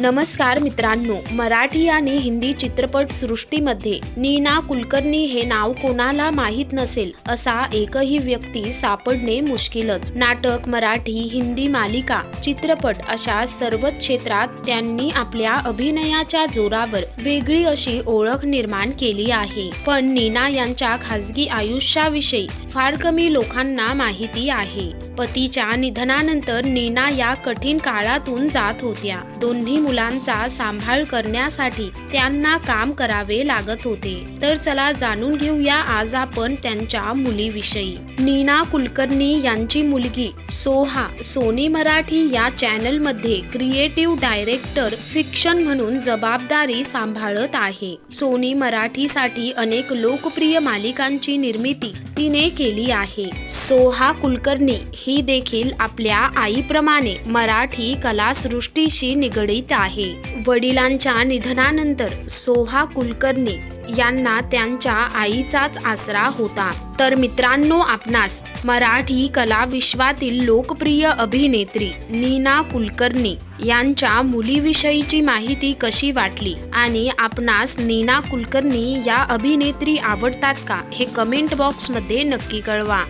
नमस्कार मित्रांनो मराठी आणि हिंदी चित्रपट सृष्टीमध्ये नीना कुलकर्णी हे नाव कोणाला माहीत नसेल असा एकही व्यक्ती सापडणे मुश्किलच. नाटक मराठी हिंदी मालिका चित्रपट अशा सर्वच क्षेत्रात त्यांनी आपल्या अभिनयाच्या जोरावर वेगळी अशी ओळख निर्माण केली आहे. पण नीना यांच्या खासगी आयुष्याविषयी फार कमी लोकांना माहिती आहे. पतीच्या निधनानंतर नीना या कठीण काळातून जात होत्या. दोन्ही मुलांचा सांभाळ करण्यासाठी त्यांना काम करावे लागत होते. तर चला जाणून घेऊया आज आपण त्यांच्या मुलीविषयी. नीना कुलकर्णी यांची मुलगी सोहा सोनी मराठी या चॅनलमध्ये क्रिएटिव्ह डायरेक्टर फिक्शन म्हणून जबाबदारी सांभाळत आहे. सोनी मराठीसाठी अनेक लोकप्रिय मालिकांची निर्मिती तिने केली आहे. सोहा कुलकर्णी ही देखील आपल्या आईप्रमाणे मराठी कलासृष्टीशी निगडीत आहे. वडिलांच्या निधनानंतर सोहा कुलकर्णी यांना त्यांच्या आईचाच आसरा होता. तर मित्रांनो आपणास मराठी कला विश्वातील लोकप्रिय अभिनेत्री नीना कुलकर्णी यांच्या मुलीविषयीची माहिती कशी वाटली? आणि आपणास नीना कुलकर्णी या अभिनेत्री आवडतात का? हे कमेंट बॉक्समध्ये नक्की कळवा.